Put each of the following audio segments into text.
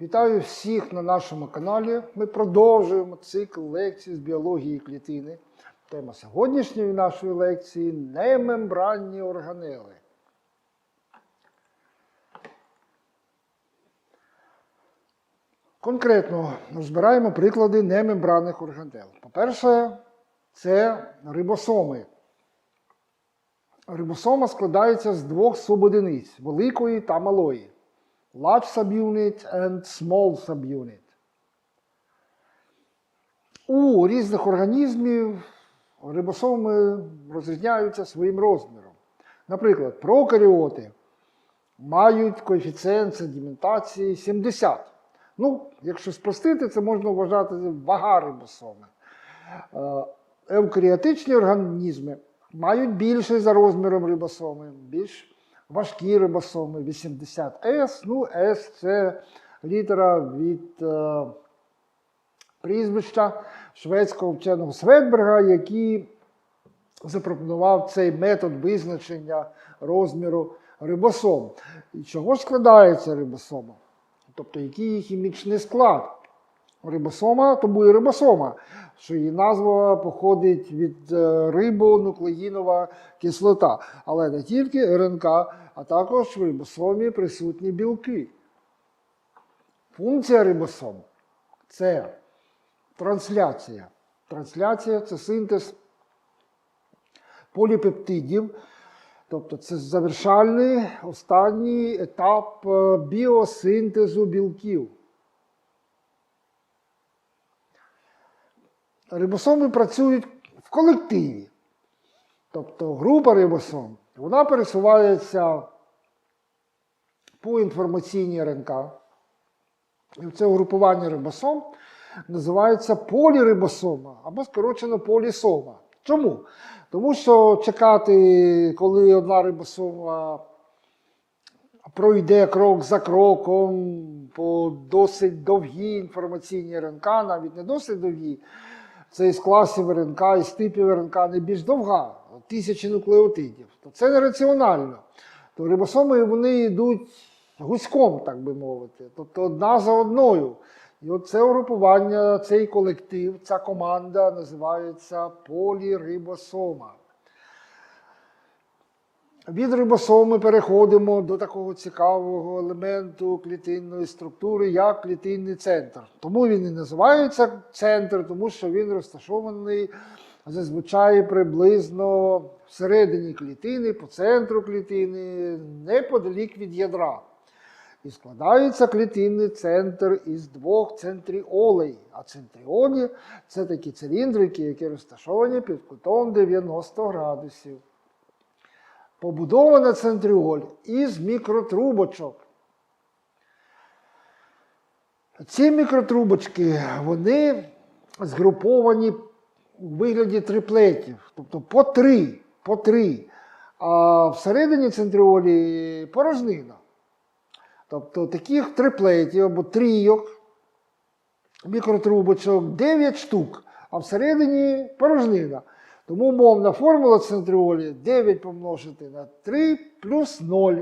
Вітаю всіх на нашому каналі. Ми продовжуємо цикл лекцій з біології клітини. Тема сьогоднішньої нашої лекції немембранні органели. Конкретно розбираємо приклади немембранних органел. По-перше, це рибосоми. Рибосома складається з двох субодиниць великої та малої. Large subunit and small subunit. У різних організмів рибосоми розрізняються своїм розміром. Наприклад, прокаріоти мають коефіцієнт sedimентації 70. Ну, якщо спростити, це можна вважати вага рибосоми. Е, Евкаріотичні організми мають більший за розміром рибосоми, більш важкі рибосоми 80С. Ну, С це літера від е, прізвища шведського вченого Светберга, який запропонував цей метод визначення розміру рибосом. І чого ж складається рибосома? Тобто, який її хімічний склад? Рибосома, тому і рибосома, що її назва походить від е, рибонуклеїнова кислота. Але не тільки РНК, а також в рибосомі присутні білки. Функція рибосом це трансляція. Трансляція це синтез поліпептидів, тобто це завершальний останній етап е, біосинтезу білків. Рибосоми працюють в колективі. Тобто група рибосом, вона пересувається по інформаційній РНК. І це угрупування рибосом називається полірибосома або скорочено полісома. Чому? Тому що чекати, коли одна рибосома пройде крок за кроком по досить довгій інформаційній РНК, навіть не досить довгій, це із класів РНК, із типів РНК не більш довга, тисячі нуклеотидів. То це нераціонально. То рибосоми вони йдуть гуськом, так би мовити, тобто одна за одною. І от це угрупування, цей колектив, ця команда називається полірибосома. Від рибосоми переходимо до такого цікавого елементу клітинної структури, як клітинний центр. Тому він і називається центр, тому що він розташований зазвичай приблизно всередині клітини, по центру клітини, неподалік від ядра. І складається клітинний центр із двох центріолей. А центріоли це такі циліндрики, які розташовані під кутом 90 градусів. Побудована центріоль із мікротрубочок. Ці мікротрубочки вони згруповані у вигляді триплетів, тобто по три, по три. А всередині центріолі порожнина. Тобто таких триплетів або трійок мікротрубочок 9 штук, а всередині порожнина. Тому умовна формула центріолі 9 помножити на 3 плюс 0.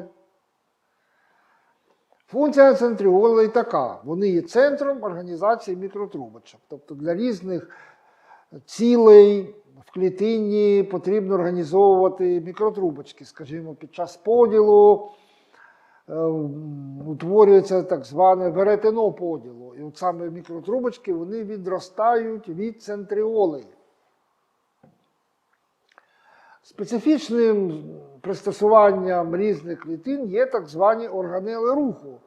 Функція центріолей така. Вони є центром організації мікротрубочок. Тобто для різних цілей в клітині потрібно організовувати мікротрубочки. Скажімо, під час поділу е, утворюється так зване веретено поділу. І от саме мікротрубочки вони відростають від центріолей. Специфічним пристосуванням різних клітин є так звані органели руху.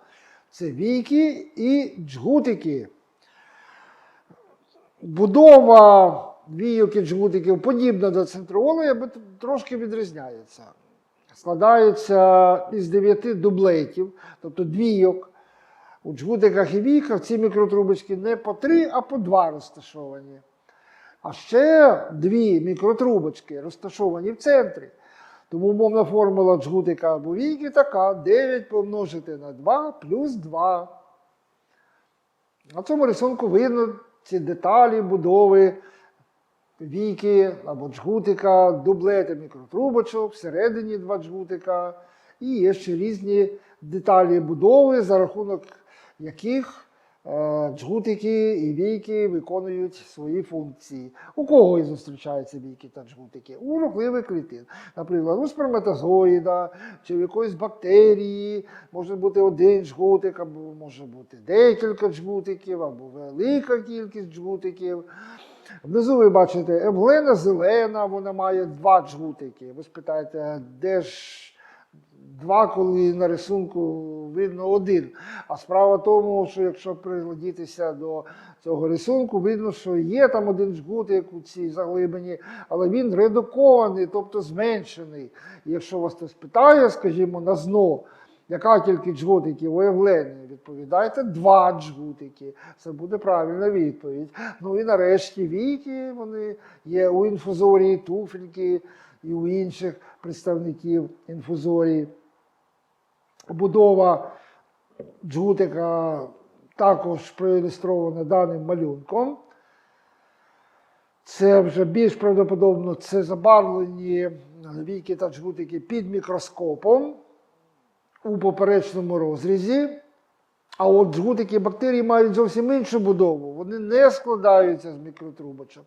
Це війки і джгутики. Будова війок і джгутиків подібна до центриоли, але трошки відрізняється. Складається із дев'яти дублетів, тобто двійок. У джгутиках і війках ці мікротрубочки не по три, а по два розташовані. А ще дві мікротрубочки розташовані в центрі. Тому умовна формула джгутика або війки така: 9 помножити на 2 плюс 2. На цьому рисунку видно ці деталі будови війки або джгутика, дублети мікротрубочок, всередині два джгутика. І є ще різні деталі будови, за рахунок яких джгутики і війки виконують свої функції. У кого і зустрічаються війки та джгутики? У рухливих клітин. Наприклад, у сперматозоїда чи в якоїсь бактерії може бути один джгутик, або може бути декілька джгутиків, або велика кількість джгутиків. Внизу ви бачите емблена зелена, вона має два джгутики. Ви спитаєте, де ж два, коли на рисунку видно один. А справа в тому, що якщо приглядітися до цього рисунку, видно, що є там один джгутик у цій заглибині, але він редукований, тобто зменшений. Якщо вас хтось питає, скажімо, на зно, яка кількість джгутиків у Євлені? Відповідайте два джгутики. Це буде правильна відповідь. Ну і нарешті віки, вони є у інфузорії, туфельки і у інших представників інфузорії. Будова джгутика також проілюстрована даним малюнком. Це вже більш правдоподобно це забарвлені віки та джгутики під мікроскопом у поперечному розрізі. А от джгутики бактерій мають зовсім іншу будову. Вони не складаються з мікротрубочок.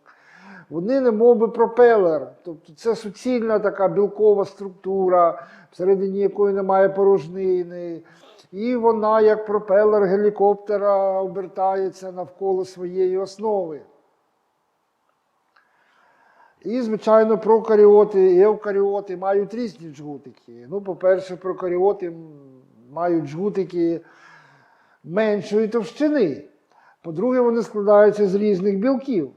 Вони не би пропелер. Тобто це суцільна така білкова структура, всередині якої немає порожнини. І вона, як пропелер гелікоптера, обертається навколо своєї основи. І, звичайно, прокаріоти і евкаріоти мають різні джгутики. Ну, по-перше, прокаріоти мають джгутики меншої товщини. По-друге, вони складаються з різних білків.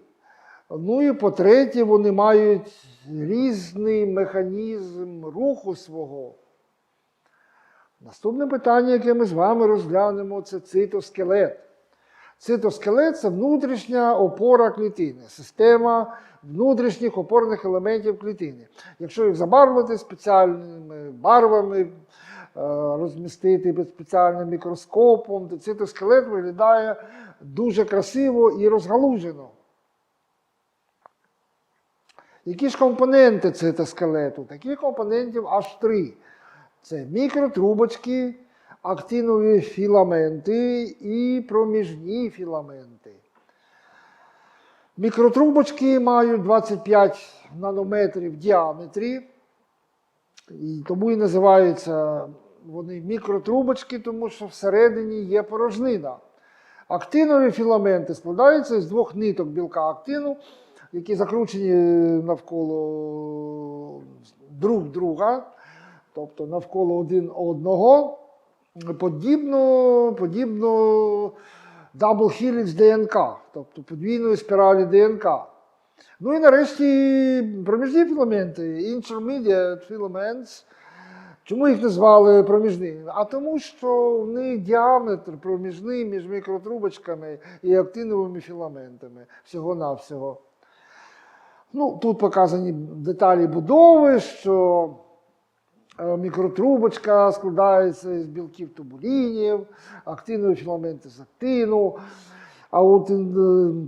Ну і по-третє, вони мають різний механізм руху свого. Наступне питання, яке ми з вами розглянемо, це цитоскелет. Цитоскелет це внутрішня опора клітини, система внутрішніх опорних елементів клітини. Якщо їх забарвити спеціальними барвами, е, розмістити під спеціальним мікроскопом, то цитоскелет виглядає дуже красиво і розгалужено. Які ж компоненти цитоскелету? Таких компонентів аж три. Це мікротрубочки, актинові філаменти і проміжні філаменти. Мікротрубочки мають 25 нанометрів в діаметрі, і тому і називаються вони мікротрубочки, тому що всередині є порожнина. Актинові філаменти складаються з двох ниток білка актину, які закручені навколо друг друга, тобто навколо один одного, подібно, подібно double helix ДНК, тобто подвійної спіралі ДНК. Ну і нарешті проміжні філаменти, intermediate filaments. Чому їх назвали проміжними? А тому, що в них діаметр проміжний між мікротрубочками і актиновими філаментами всього-навсього. Ну, тут показані деталі будови, що е, мікротрубочка складається з білків тубулінів, актинові філаменти з актину. А от е,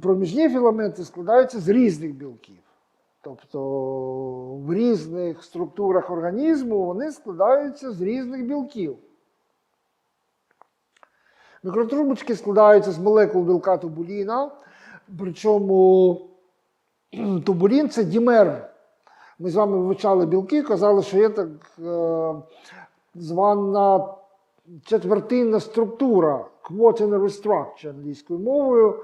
проміжні філаменти складаються з різних білків. Тобто в різних структурах організму вони складаються з різних білків. Мікротрубочки складаються з молекул білка тубуліна, причому тубулін це дімер. Ми з вами вивчали білки, казали, що є так е, звана четвертинна структура, quaternary structure англійською мовою.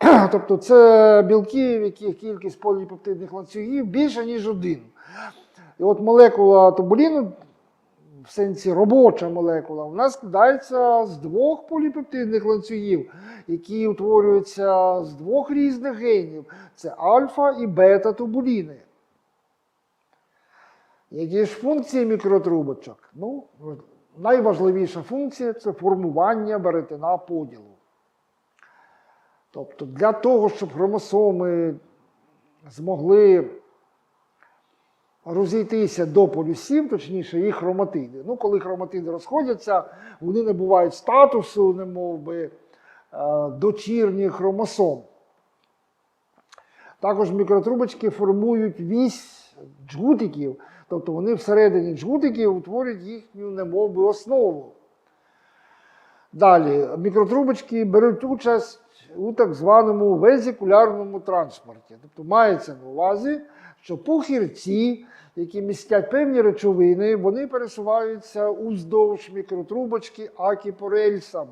Тобто це білки, в яких кількість поліпептидних ланцюгів більше, ніж один. І от молекула тубуліну, в сенсі робоча молекула, вона складається з двох поліпептидних ланцюгів, які утворюються з двох різних генів. Це альфа і бета-тубуліни. Які ж функції мікротрубочок? Ну, найважливіша функція це формування беретина поділу. Тобто для того, щоб хромосоми змогли розійтися до полюсів, точніше, їх хроматиди. Ну, коли хроматиди розходяться, вони набувають статусу, немов би, е, дочірніх хромосом. Також мікротрубочки формують вісь джгутиків, тобто вони всередині джгутиків утворюють їхню немов би, основу. Далі, мікротрубочки беруть участь у так званому везикулярному транспорті. Тобто мається на увазі, що пухірці, які містять певні речовини, вони пересуваються уздовж мікротрубочки акі по рельсам.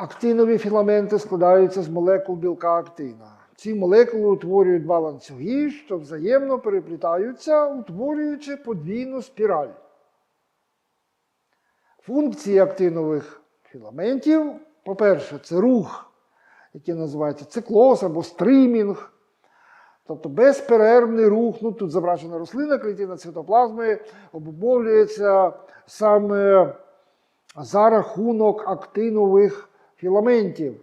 Актинові філаменти складаються з молекул білка актина. Ці молекули утворюють два ланцюги, що взаємно переплітаються, утворюючи подвійну спіраль. Функції актинових філаментів, по-перше, це рух, який називається циклоз або стримінг. Тобто безперервний рух, ну тут зображена рослина, клітина цитоплазми, обумовлюється саме за рахунок актинових філаментів.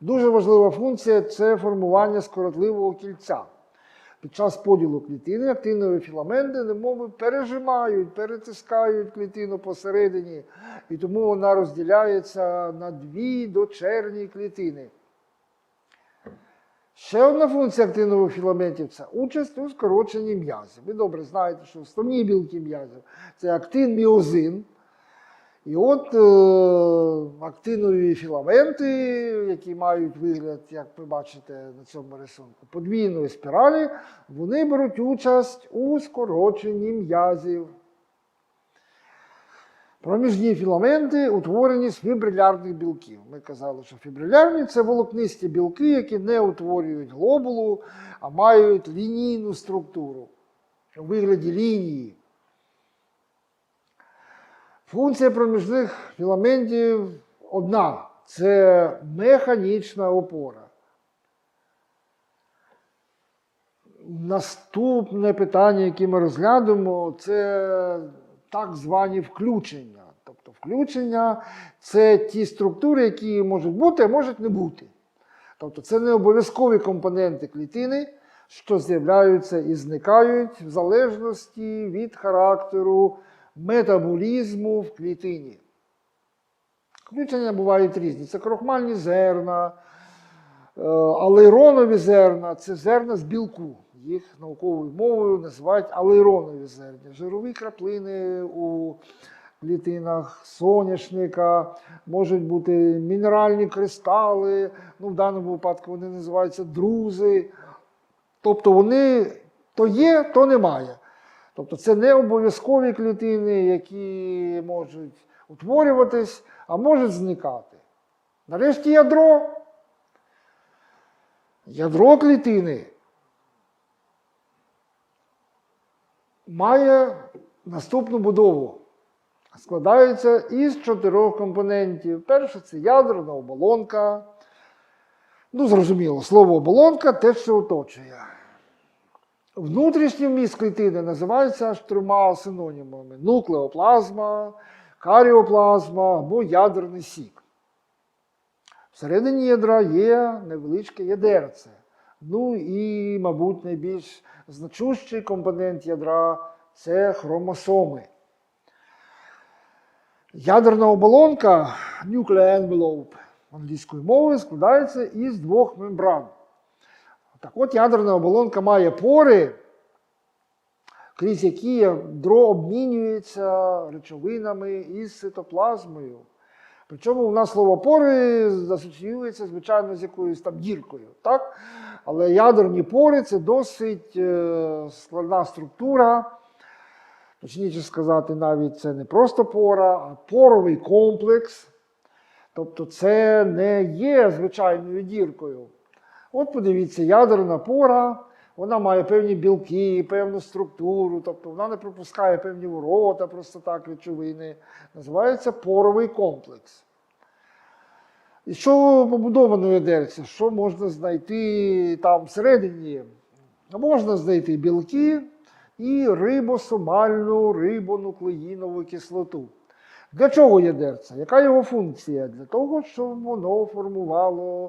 Дуже важлива функція це формування скоротливого кільця. Під час поділу клітини актинові філаменти, немови пережимають, перетискають клітину посередині, і тому вона розділяється на дві дочерні клітини. Ще одна функція актинових філаментів це участь у скороченні м'язів. Ви добре знаєте, що основні білки м'язів це актин міозин. І от е, актинові філаменти, які мають вигляд, як ви бачите на цьому рисунку, подвійної спіралі, вони беруть участь у скороченні м'язів. Проміжні філаменти утворені з фібрилярних білків. Ми казали, що фібрилярні це волокнисті білки, які не утворюють глобулу, а мають лінійну структуру у вигляді лінії. Функція проміжних філаментів одна це механічна опора. Наступне питання, яке ми розглянемо, це так звані включення. Тобто включення це ті структури, які можуть бути, а можуть не бути. Тобто це не обов'язкові компоненти клітини, що з'являються і зникають в залежності від характеру метаболізму в клітині. Включення бувають різні. Це крохмальні зерна, е, алейронові зерна це зерна з білку. Їх науковою мовою називають алейронові зерня. Жирові краплини у клітинах соняшника, можуть бути мінеральні кристали, ну, в даному випадку вони називаються друзи. Тобто вони то є, то немає. Тобто це не обов'язкові клітини, які можуть утворюватись, а можуть зникати. Нарешті ядро. Ядро клітини має наступну будову. Складається із чотирьох компонентів. Перше це ядерна оболонка. Ну, зрозуміло, слово оболонка те, що оточує. Внутрішній вміст клітини називається аж трьома синонімами: нуклеоплазма, каріоплазма або ядерний сік. Всередині ядра є невеличке ядерце. Ну і, мабуть, найбільш значущий компонент ядра це хромосоми. Ядерна оболонка nuclear envelope англійською мовою складається із двох мембран. Так от ядерна оболонка має пори, крізь які ядро обмінюється речовинами із цитоплазмою. Причому у нас слово пори асоціюється, звичайно, з якоюсь там діркою. Так? Але ядерні пори це досить е, складна структура. Точніше сказати, навіть це не просто пора, а поровий комплекс. Тобто це не є звичайною діркою. От подивіться, ядерна пора, вона має певні білки, певну структуру, тобто вона не пропускає певні ворота, просто так речовини. Називається поровий комплекс. І що побудовано ядерця? Що можна знайти там всередині? Можна знайти білки і рибосомальну рибонуклеїнову кислоту. Для чого ядерце? Яка його функція? Для того, щоб воно формувало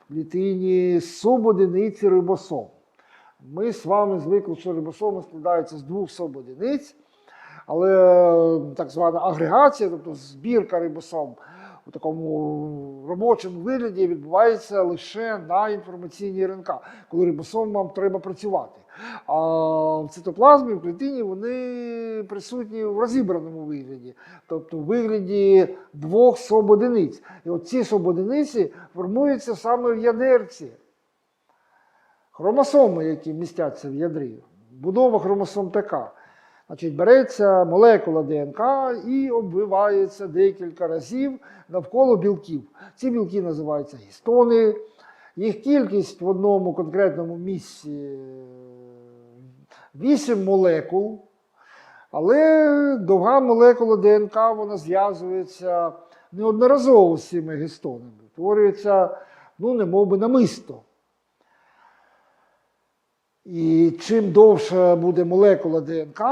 в клітині субодиниці рибосом. Ми з вами звикли, що рибосоми складаються з двох субодиниць, але так звана агрегація, тобто збірка рибосом у такому робочому вигляді відбувається лише на інформаційній РНК, коли рибосомам треба працювати. А в цитоплазмі, в клітині вони присутні в розібраному вигляді, тобто в вигляді двох субодиниць. І от ці субодиниці формуються саме в ядерці. Хромосоми, які містяться в ядрі, будова хромосом така. Значить, береться молекула ДНК і обвивається декілька разів навколо білків. Ці білки називаються гістони. Їх кількість в одному конкретному місці 8 молекул. Але довга молекула ДНК вона зв'язується неодноразово з цими гістонами. Утворюється, ну, не мов би, намисто. І чим довша буде молекула ДНК,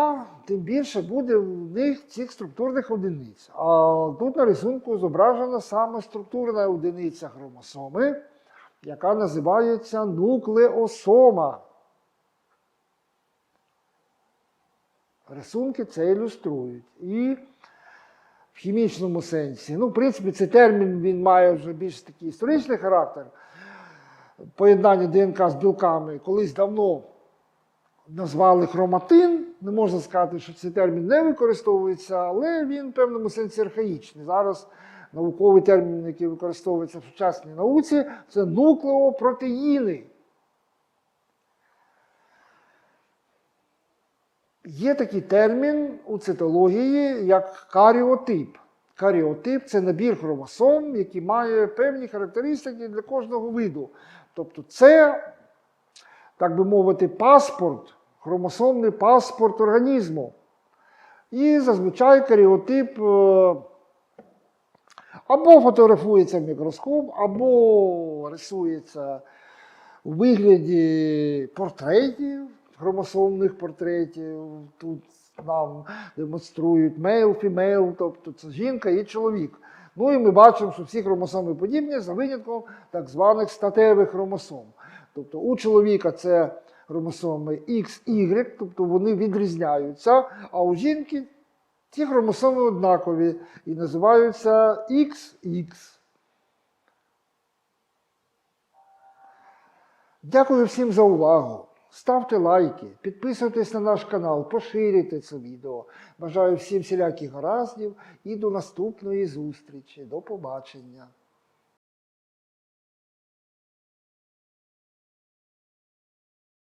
тим більше буде в них цих структурних одиниць. А тут на рисунку зображена саме структурна одиниця хромосоми, яка називається нуклеосома. Рисунки це ілюструють. І в хімічному сенсі, ну, в принципі, цей термін він має вже більш такий історичний характер поєднання ДНК з білками колись давно назвали хроматин. Не можна сказати, що цей термін не використовується, але він в певному сенсі архаїчний. Зараз науковий термін, який використовується в сучасній науці, це нуклеопротеїни. Є такий термін у цитології, як каріотип. Каріотип це набір хромосом, який має певні характеристики для кожного виду. Тобто, це, так би мовити, паспорт, хромосомний паспорт організму. І зазвичай каріотип е, або фотографується в мікроскоп, або рисується у вигляді портретів, хромосомних портретів. Тут нам демонструють мейл, фімейл, тобто це жінка і чоловік. Ну і ми бачимо, що всі хромосоми подібні за винятком так званих статевих хромосом. Тобто у чоловіка це хромосоми XY, тобто вони відрізняються, а у жінки ці хромосоми однакові і називаються XX. Дякую всім за увагу. Ставте лайки, підписуйтесь на наш канал, поширюйте це відео. Бажаю всім всіляких гараздів і до наступної зустрічі. До побачення.